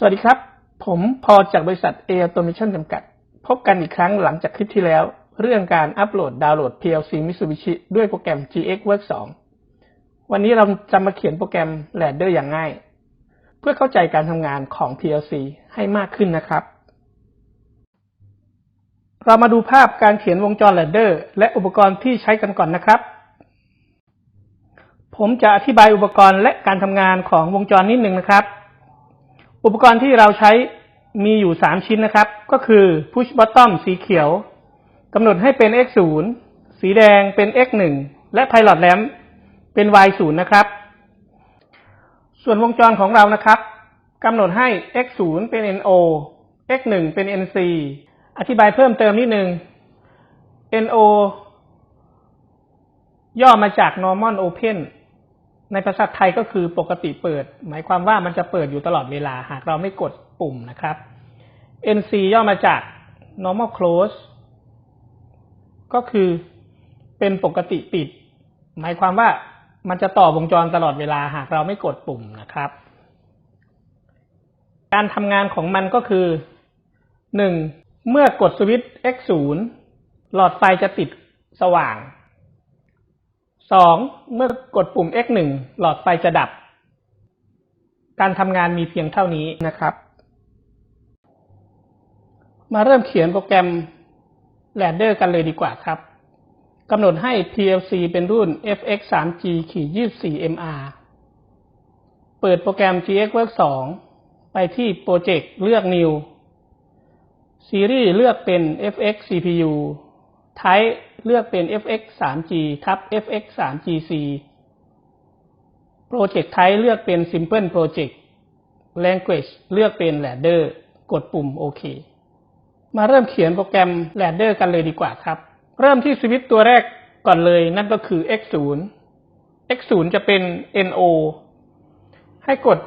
สวัสดีครับ ผมพอจากบริษัท a Automation จำกัด พบกันอีกครั้งหลังจากคลิปที่แล้ว เรื่องการอัปโหลดดาวน์โหลด PLC Mitsubishi ด้วยโปรแกรม GX Work 2 วันนี้เราจะมาเขียนโปรแกรม Ladder อย่างง่าย เพื่อเข้าใจการทำงานของ PLC ให้มากขึ้นนะครับ เรามาดูภาพการเขียนวงจร Ladder และอุปกรณ์ที่ใช้กันก่อนนะครับ ผมจะอธิบายอุปกรณ์และการทำงานของวงจรนิดหนึ่งนะครับ อุปกรณ์ที่เราใช้มีอยู่สามชิ้นนะครับ ก็คือ push bottom สีเขียวกำหนดให้เป็น x 0สีแดงเป็น x 1และ pilot lamp เป็น y 0นะครับ ส่วนวงจรของเรานะครับกำหนดให้ x 0เป็น no x 1เป็น nc อธิบายเพิ่มเติมนิดนึง no ย่อมาจาก normal open ในภาษาไทยก็คือปกติเปิด หมายความว่ามันจะเปิดอยู่ตลอดเวลาหากเราไม่กดปุ่มนะครับ NC ย่อมาจาก normal close ก็คือเป็นปกติปิด หมายความว่ามันจะต่อวงจรตลอดเวลาหากเราไม่กดปุ่มนะครับ การทำงานของมันก็คือหนึ่งเมื่อกดสวิตช์ X 0 หลอดไฟจะติดสว่าง สองเมื่อกดปุ่ม X หนึ่งหลอดไฟจะดับ การทำงานมีเพียงเท่านี้นะครับ มาเริ่มเขียนโปรแกรม Ladder กันเลยดีกว่าครับกำหนดให้ PLC เป็นรุ่น FX 3G ขี24 MR เปิดโปรแกรม GX Work 2 ไปที่โปรเจกต์เลือก New ซีรีส์เลือกเป็น FX CPU Type เลือกเป็น FX 3G ทับ FX 3GC Project Type เลือกเป็น Simple Project Language เลือกเป็น Ladder กดปุ่มโอเคมาเริ่มเขียนโปรแกรม Ladder กันเลยดีกว่าครับ เริ่มที่สวิตตัวแรกก่อนเลยนั่นก็คือ X 0 X 0จะเป็น NO ให้กด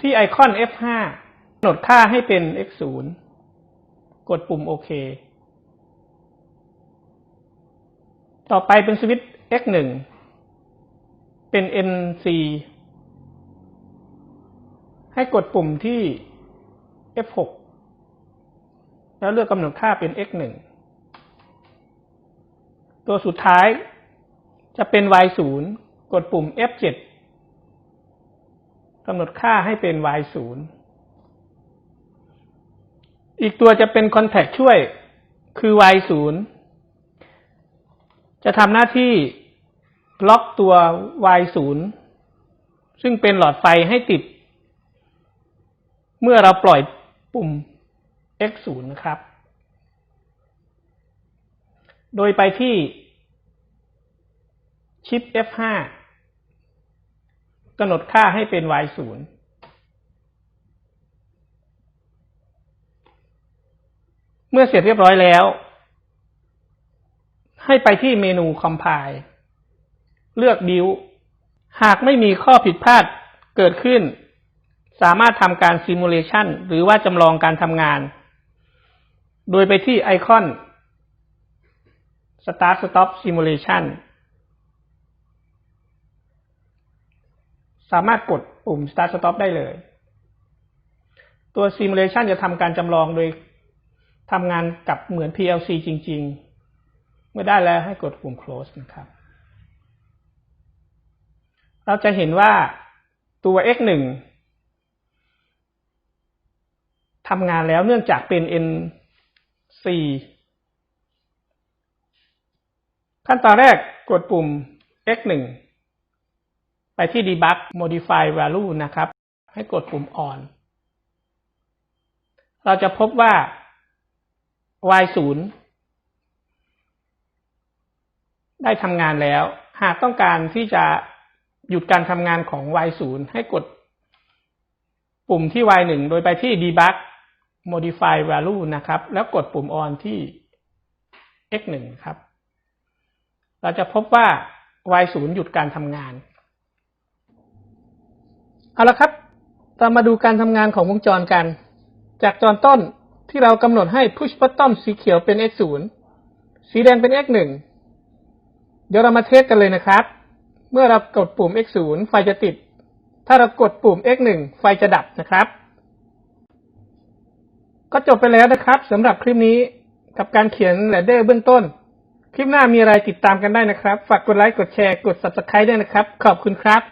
ที่ไอคอน F5 กำหนดค่าให้เป็น X 0กดปุ่มโอเค ต่อไปเป็นสวิตช์ X 1 เป็น NC ให้กดปุ่มที่ F6 แล้วเลือกกำหนดค่าเป็น X 1 ตัวสุดท้ายจะเป็น Y 0 กดปุ่ม F7 กำหนดค่าให้เป็น Y 0 อีกตัวจะเป็น Contact ช่วยคือ Y 0 จะทำหน้าที่ล็อกตัว Y 0 ซึ่งเป็นหลอดไฟให้ติด เมื่อเราปล่อยปุ่ม X 0 นะครับ โดยไปที่ชิป F5 กำหนดค่าให้เป็น Y 0 เมื่อเสร็จเรียบร้อยแล้ว ให้ไปที่เมนู Compile เลือก Build หากไม่มีข้อผิดพลาดเกิดขึ้น สามารถทำการ Simulation หรือว่าจำลองการทำงาน โดยไปที่ไอคอน Start Stop Simulation สามารถกดปุ่ม Start Stop ได้เลย ตัว Simulation จะทำการจำลองโดยทำงานกับเหมือน PLC จริง ๆ มื่อได้แล้วให้กดปุ่ม close นะครับ เราจะเห็นว่าตัว x 1ทำงานแล้วเนื่องจากเป็น nc ขั้นตอนแรกกดปุ่ม x 1ไปที่ debug modify value นะครับ ให้กดปุ่ม on เราจะพบว่า y 0 ได้ทำงานแล้ว หากต้องการที่จะหยุดการทำงานของ y 0 ให้กดปุ่มที่ y 1 โดยไปที่ debug modify value นะครับ แล้วกดปุ่ม on ที่ x 1 ครับ เราจะพบว่า y 0 หยุดการทำงาน เอาละครับ เรามาดูการทำงานของวงจรกัน จากตอนต้นที่เรากำหนดให้ push bottom สีเขียวเป็น x 0 สีแดงเป็น x 1 เดี๋ยวเรามาเทสกันเลยนะครับ เมื่อเรากดปุ่ม x 0ไฟจะติด ถ้าเรากดปุ่ม X1 ไฟจะดับนะครับ ก็จบไปแล้วนะครับสำหรับคลิปนี้กับการเขียนแรดเดอร์เบื้องต้น คลิปหน้ามีอะไรติดตามกันได้นะครับ ฝากกดไลค์ กดแชร์ กด Subscribe ด้วยนะครับ ขอบคุณครับ